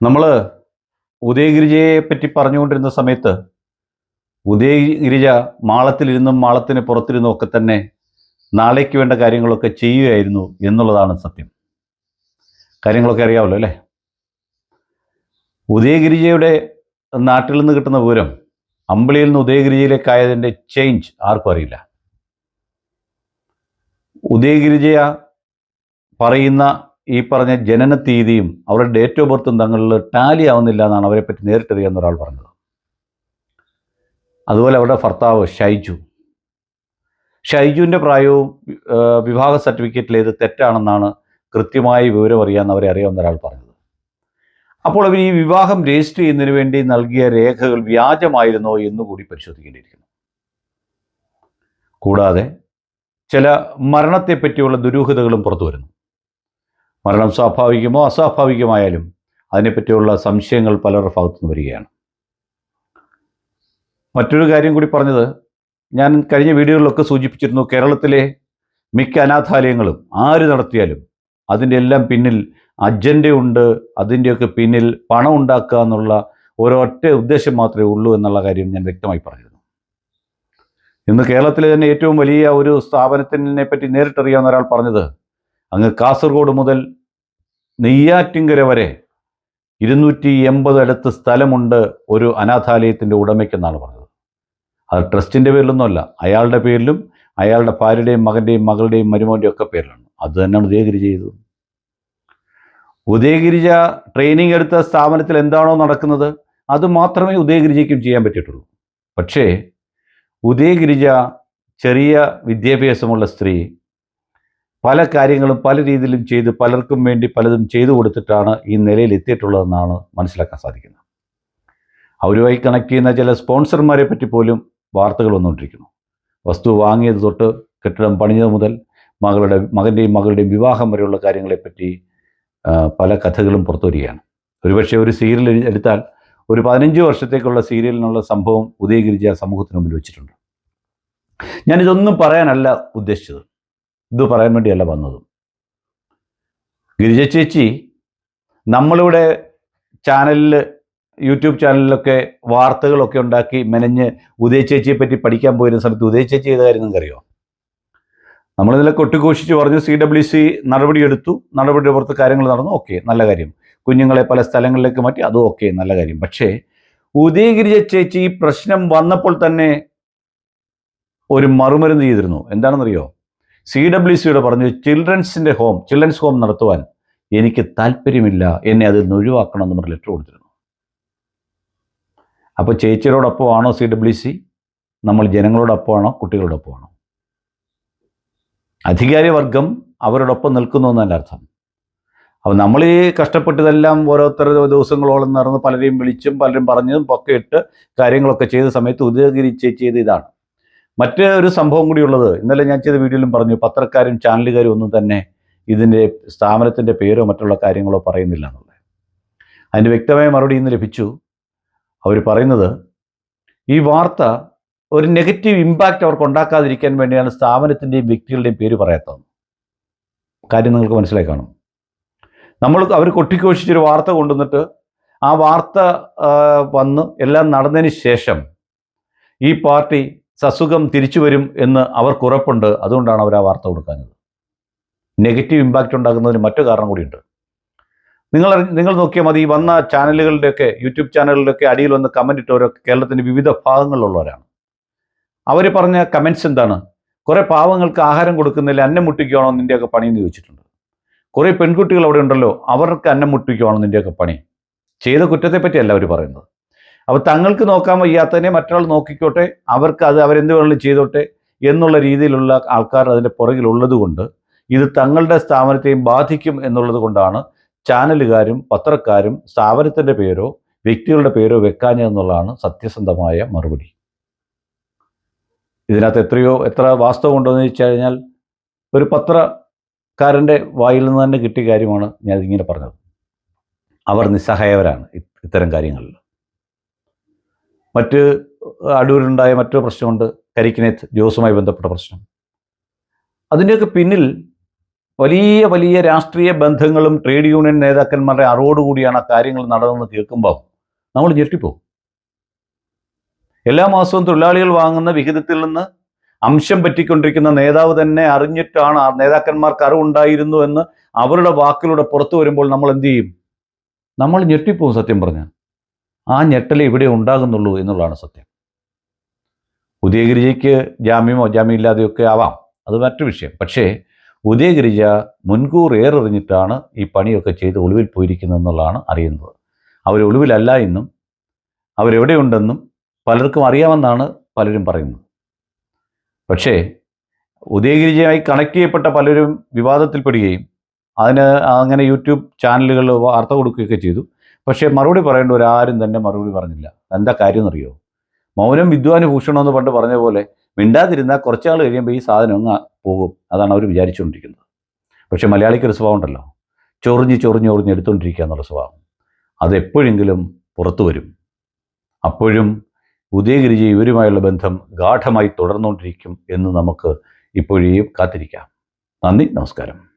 നമ്മൾ ഉദയഗിരിജയെ പറ്റി പറഞ്ഞുകൊണ്ടിരുന്ന സമയത്ത് ഉദയഗിരിജ മാളത്തിലിരുന്നും മാളത്തിന് പുറത്തിരുന്നും ഒക്കെ തന്നെ നാളേക്ക് വേണ്ട കാര്യങ്ങളൊക്കെ ചെയ്യുകയായിരുന്നു എന്നുള്ളതാണ് സത്യം. കാര്യങ്ങളൊക്കെ അറിയാമല്ലോ അല്ലേ? ഉദയഗിരിജയുടെ നാട്ടിൽ നിന്ന് കിട്ടുന്ന വിവരം അമ്പിളിയിൽ നിന്ന് ഉദയഗിരിജയിലേക്കായതിന്റെ ചേഞ്ച് ആർക്കും അറിയില്ല. ഉദയഗിരിജയ പറയുന്ന ഈ പറഞ്ഞ ജനന തീയതിയും അവരുടെ ഡേറ്റ് ഓഫ് ബർത്തും തങ്ങളിൽ ടാലി ആവുന്നില്ല എന്നാണ് അവരെ പറ്റി നേരിട്ടറിയാവുന്ന ഒരാൾ പറഞ്ഞത്. അതുപോലെ അവരുടെ ഭർത്താവ് ഷൈജു. ഷൈജുവിന്റെ പ്രായവും വിവാഹ സർട്ടിഫിക്കറ്റിൽ ഇത് തെറ്റാണെന്നാണ് കൃത്യമായി വിവരം അറിയാമെന്ന് അവരെ അറിയാവുന്ന ഒരാൾ പറഞ്ഞത്. അപ്പോൾ അവർ ഈ വിവാഹം രജിസ്റ്റർ ചെയ്യുന്നതിന് വേണ്ടി നൽകിയ രേഖകൾ വ്യാജമായിരുന്നോ എന്നുകൂടി പരിശോധിക്കേണ്ടിയിരിക്കുന്നു. കൂടാതെ ചില മരണത്തെപ്പറ്റിയുള്ള ദുരൂഹതകളും പുറത്തു വരുന്നു മരണം സ്വാഭാവികമോ അസ്വാഭാവികമായാലും അതിനെപ്പറ്റിയുള്ള സംശയങ്ങൾ പലരുടെ ഭാഗത്തുനിന്ന് വരികയാണ്. മറ്റൊരു കാര്യം കൂടി പറഞ്ഞത് ഞാൻ കഴിഞ്ഞ വീഡിയോകളിലൊക്കെ സൂചിപ്പിച്ചിരുന്നു കേരളത്തിലെ മിക്ക അനാഥാലയങ്ങളും ആര് നടത്തിയാലും അതിന്റെ എല്ലാം പിന്നിൽ അജണ്ടയുണ്ട് അതിന്റെയൊക്കെ പിന്നിൽ പണം ഉണ്ടാക്കുക എന്നുള്ള ഒരൊറ്റ ഉദ്ദേശം മാത്രമേ ഉള്ളൂ എന്നുള്ള കാര്യം ഞാൻ വ്യക്തമായി പറഞ്ഞിരുന്നു. ഇന്ന് കേരളത്തിലെ തന്നെ ഏറ്റവും വലിയ ഒരു സ്ഥാപനത്തിനെ പറ്റി നേരിട്ടറിയാവുന്ന ഒരാൾ പറഞ്ഞത് അങ്ങ് കാസർഗോഡ് മുതൽ നെയ്യാറ്റിങ്കര വരെ ഇരുന്നൂറ്റി എൺപത് അടുത്ത് സ്ഥലമുണ്ട് ഒരു അനാഥാലയത്തിന്റെ ഉടമയ്ക്കെന്നാണ് പറഞ്ഞത്. അത് ട്രസ്റ്റിന്റെ പേരിലൊന്നുമല്ല അയാളുടെ പേരിലും അയാളുടെ ഭാര്യയുടെയും മകന്റെയും മകളുടെയും മരുമോന്റെയും ഒക്കെ പേരിലാണ്. അത് തന്നെയാണ് ഉദയഗിരി ചെയ്തത്. ഉദയഗിരിജ ട്രെയിനിങ് എടുത്ത സ്ഥാപനത്തിൽ എന്താണോ നടക്കുന്നത് അത് മാത്രമേ ഉദയഗിരിജയ്ക്കും ചെയ്യാൻ പറ്റിയിട്ടുള്ളൂ. പക്ഷേ ഉദയഗിരിജ ചെറിയ വിദ്യാഭ്യാസമുള്ള സ്ത്രീ പല കാര്യങ്ങളും പല രീതിയിലും ചെയ്ത് പലർക്കും വേണ്ടി പലതും ചെയ്തു കൊടുത്തിട്ടാണ് ഈ നിലയിൽ എത്തിയിട്ടുള്ളതെന്നാണ് മനസ്സിലാക്കാൻ സാധിക്കുന്നത്. അവരുമായി കണക്ട് ചെയ്യുന്ന ചില സ്പോൺസർമാരെ പറ്റി പോലും വാർത്തകൾ വന്നുകൊണ്ടിരിക്കുന്നു. വസ്തു വാങ്ങിയത് തൊട്ട് കെട്ടിടം പണിഞ്ഞത് മുതൽ മകളുടെ മകന്റെയും മകളുടെയും വിവാഹം വരെയുള്ള കാര്യങ്ങളെപ്പറ്റി പല കഥകളും പുറത്തു വരികയാണ്. ഒരുപക്ഷെ ഒരു സീരിയൽ എടുത്താൽ ഒരു പതിനഞ്ച് വർഷത്തേക്കുള്ള സീരിയലിനുള്ള സംഭവം ഉദയഗിരിജ സമൂഹത്തിന് മുമ്പിൽ വെച്ചിട്ടുണ്ട്. ഞാനിതൊന്നും പറയാനല്ല ഉദ്ദേശിച്ചത്. ഇത് പറയാൻ വേണ്ടിയല്ല വന്നതും. ഗിരിജ ചേച്ചി നമ്മളിവിടെ ചാനലിൽ യൂട്യൂബ് ചാനലിലൊക്കെ വാർത്തകളൊക്കെ ഉണ്ടാക്കി മെനഞ്ഞ് ഉദയ ചേച്ചിയെ പറ്റി പഠിക്കാൻ പോയിരുന്ന സമയത്ത് ഉദയ ചേച്ചി ചെയ്ത കാര്യം നിങ്ങൾക്കറിയോ? നമ്മളിതിലെ കൊട്ടിഘോഷിച്ച് പറഞ്ഞു സി ഡബ്ല്യു സി നടപടിയെടുത്തു നടപടി പുറത്ത് കാര്യങ്ങൾ നടന്നു ഓക്കെ നല്ല കാര്യം. കുഞ്ഞുങ്ങളെ പല സ്ഥലങ്ങളിലേക്ക് മാറ്റി അതും ഓക്കെ നല്ല കാര്യം. പക്ഷേ ഉദയഗിരിജ ചേച്ചി ഈ പ്രശ്നം വന്നപ്പോൾ തന്നെ ഒരു മറുമരുന്ന് ചെയ്തിരുന്നു. എന്താണെന്നറിയോ? സി ഡബ്ല്യു സിയുടെ പറഞ്ഞു ചിൽഡ്രൻസിന്റെ ഹോം ചിൽഡ്രൻസ് ഹോം നടത്തുവാൻ എനിക്ക് താല്പര്യമില്ല. എന്നെ അതിൽ നിന്ന് ഒഴിവാക്കണം എന്ന് പറഞ്ഞ് ലെറ്റർ കൊടുത്തിരുന്നു. അപ്പോൾ ചേച്ചിയോടൊപ്പമാണോ സി ഡബ്ല്യു സി നമ്മൾ ജനങ്ങളോടൊപ്പമാണോ കുട്ടികളോടൊപ്പമാണോ? അധികാരിവർഗം അവരോടൊപ്പം നിൽക്കുന്നു എന്നല്ല അർത്ഥം. അപ്പോൾ നമ്മൾ ഈ കഷ്ടപ്പെട്ടതെല്ലാം ഓരോരുത്തർ ദിവസങ്ങളോളം നടന്ന് പലരെയും വിളിച്ചും പലരും പറഞ്ഞതും ഒക്കെ ഇട്ട് കാര്യങ്ങളൊക്കെ ചെയ്ത സമയത്ത് ഉദയഗിരി ചേച്ചി ചെയ്ത് ഇതാണ്. മറ്റ് ഒരു സംഭവം കൂടിയുള്ളത് ഇന്നലെ ഞാൻ ചെയ്ത വീഡിയോയിലും പറഞ്ഞു പത്രക്കാരും ചാനലുകാരും ഒന്നും തന്നെ ഇതിന്റെ സ്ഥാപനത്തിന്റെ പേരോ മറ്റുള്ള കാര്യങ്ങളോ പറയുന്നില്ല എന്നുള്ളത്. അതിന്റെ വ്യക്തമായ മറുപടി ഇന്ന് ലഭിച്ചു. അവർ പറയുന്നത് ഈ വാർത്ത ഒരു നെഗറ്റീവ് ഇമ്പാക്റ്റ് അവർക്ക് ഉണ്ടാക്കാതിരിക്കാൻ വേണ്ടിയാണ് സ്ഥാപനത്തിന്റെയും വ്യക്തികളുടെയും പേര് പറയാത്തത്. കാര്യം നിങ്ങൾക്ക് മനസ്സിലായി കാണും. നമ്മൾ അവർ കൊട്ടിക്കോഷിച്ചൊരു വാർത്ത കൊണ്ടുവന്നിട്ട് ആ വാർത്ത വന്ന് എല്ലാം നടന്നതിന് ശേഷം ഈ പാർട്ടി സസുഖം തിരിച്ചു വരും എന്ന് അവർക്ക് ഉറപ്പുണ്ട് അതുകൊണ്ടാണ് അവർ ആ വാർത്ത കൊടുക്കാഞ്ഞത്. നെഗറ്റീവ് ഇമ്പാക്റ്റ് ഉണ്ടാകുന്നതിന് മറ്റു കാരണം കൂടിയുണ്ട്. നിങ്ങൾ നിങ്ങൾ നോക്കിയാൽ മതി ഈ വന്ന ചാനലുകളുടെയൊക്കെ യൂട്യൂബ് ചാനലുകളുടെയൊക്കെ അടിയിൽ വന്ന് കമന്റ് ഇട്ടവരൊക്കെ കേരളത്തിന്റെ വിവിധ ഭാഗങ്ങളിലുള്ളവരാണ്. അവർ പറഞ്ഞ കമൻസ് എന്താണ്? കുറേ പാവങ്ങൾക്ക് ആഹാരം കൊടുക്കുന്നില്ല അന്നം മുട്ടിക്കുകയാണോ നിന്റെയൊക്കെ പണിയെന്ന് ചോദിച്ചിട്ടുണ്ട്. കുറേ പെൺകുട്ടികൾ അവിടെ ഉണ്ടല്ലോ അവർക്ക് അന്നം മുട്ടിക്കുകയാണോ നിന്റെയൊക്കെ പണി? ചെയ്ത കുറ്റത്തെപ്പറ്റിയല്ല അവർ പറയുന്നത്. അപ്പോൾ തങ്ങൾക്ക് നോക്കാൻ വയ്യാത്തതിനെ മറ്റൊരാൾ നോക്കിക്കോട്ടെ അവർക്ക് അത് അവരെന്ത് വേണമെങ്കിലും ചെയ്തോട്ടെ എന്നുള്ള രീതിയിലുള്ള ആൾക്കാർ അതിന്റെ പുറകിലുള്ളത് കൊണ്ട് ഇത് തങ്ങളുടെ സ്ഥാപനത്തെയും ബാധിക്കും എന്നുള്ളത് കൊണ്ടാണ് ചാനലുകാരും പത്രക്കാരും സ്ഥാപനത്തിന്റെ പേരോ വ്യക്തികളുടെ പേരോ വെക്കാഞ്ഞതെന്നുള്ളതാണ് സത്യസന്ധമായ മറുപടി. ഇതിനകത്ത് എത്രയോ എത്ര വാസ്തവം ഉണ്ടോയെന്ന് ചോദിച്ചു കഴിഞ്ഞാൽ ഒരു പത്രക്കാരന്റെ വായിൽ നിന്ന് തന്നെ കിട്ടിയ കാര്യമാണ് ഞാൻ ഇങ്ങനെ പറഞ്ഞത്. അവർ നിസ്സഹായവരാണ് ഇത്തരം കാര്യങ്ങളിൽ. മറ്റ് അടൂരിലുണ്ടായ മറ്റൊരു പ്രശ്നമുണ്ട്. കരിക്കിനേത്ത് ജോസുമായി ബന്ധപ്പെട്ട പ്രശ്നം. അതിന്റെയൊക്കെ പിന്നിൽ വലിയ വലിയ രാഷ്ട്രീയ ബന്ധങ്ങളും ട്രേഡ് യൂണിയൻ നേതാക്കന്മാരുടെ അറിവോടുകൂടിയാണ് ആ കാര്യങ്ങൾ നടന്നതെന്ന് കേൾക്കുമ്പോൾ നമ്മൾ ഞെട്ടിപ്പോകും. എല്ലാ മാസവും തൊഴിലാളികൾ വാങ്ങുന്ന വിഹിതത്തിൽ നിന്ന് അംശം പറ്റിക്കൊണ്ടിരിക്കുന്ന നേതാവ് തന്നെ അറിഞ്ഞിട്ടാണ് ആ നേതാക്കന്മാർക്ക് അറിവുണ്ടായിരുന്നു എന്ന് അവരുടെ വാക്കിലൂടെ പുറത്തു വരുമ്പോൾ നമ്മൾ എന്ത് ചെയ്യും? നമ്മൾ ഞെട്ടിപ്പോകും സത്യം പറഞ്ഞാൽ. ആ ഞെട്ടൽ ഇവിടെ ഉണ്ടാകുന്നുള്ളൂ എന്നുള്ളതാണ് സത്യം. ഉദയഗിരിജയ്ക്ക് ജാമ്യമോ ജാമ്യമില്ലാതെയോ ഒക്കെ ആവാം. അത് മറ്റു വിഷയം. പക്ഷേ ഉദയഗിരിജ മുൻകൂർ ഏറെറിഞ്ഞിട്ടാണ് ഈ പണിയൊക്കെ ചെയ്ത് ഒളിവിൽ പോയിരിക്കുന്നത് എന്നുള്ളതാണ് അറിയുന്നത്. അവർ ഒളിവിലല്ല എന്നും അവരെവിടെയുണ്ടെന്നും പലർക്കും അറിയാമെന്നാണ് പലരും പറയുന്നത്. പക്ഷേ ഉദയഗിരിജയുമായി കണക്ട് ചെയ്യപ്പെട്ട പലരും വിവാദത്തിൽപ്പെടുകയും അതിന് അങ്ങനെ യൂട്യൂബ് ചാനലുകളിൽ വാർത്ത കൊടുക്കുകയൊക്കെ ചെയ്തു. പക്ഷേ മറുപടി പറയേണ്ടവരാരും തന്നെ മറുപടി പറഞ്ഞില്ല. എന്താ കാര്യം എന്നറിയോ മൗനം വിദ്വാന് ഭൂഷണം എന്ന് പണ്ട് പറഞ്ഞ പോലെ മിണ്ടാതിരുന്നാൽ കുറച്ചാൾ കഴിയുമ്പോൾ ഈ സാധനം അങ്ങ് പോകും. അതാണ് അവർ വിചാരിച്ചുകൊണ്ടിരിക്കുന്നത്. പക്ഷേ മലയാളിക്ക് ഒരു സ്വഭാവം ഉണ്ടല്ലോ. ചൊറിഞ്ഞ് ചൊറിഞ്ഞ് ചൊറിഞ്ഞ് എടുത്തുകൊണ്ടിരിക്കുക എന്നുള്ള സ്വഭാവം. അതെപ്പോഴെങ്കിലും പുറത്തു വരും. അപ്പോഴും ഉദയഗിരിജി ഇവരുമായുള്ള ബന്ധം ഗാഠമായി തുടർന്നുകൊണ്ടിരിക്കും എന്ന് നമുക്ക് ഇപ്പോഴേ കാത്തിരിക്കാം. നന്ദി നമസ്കാരം.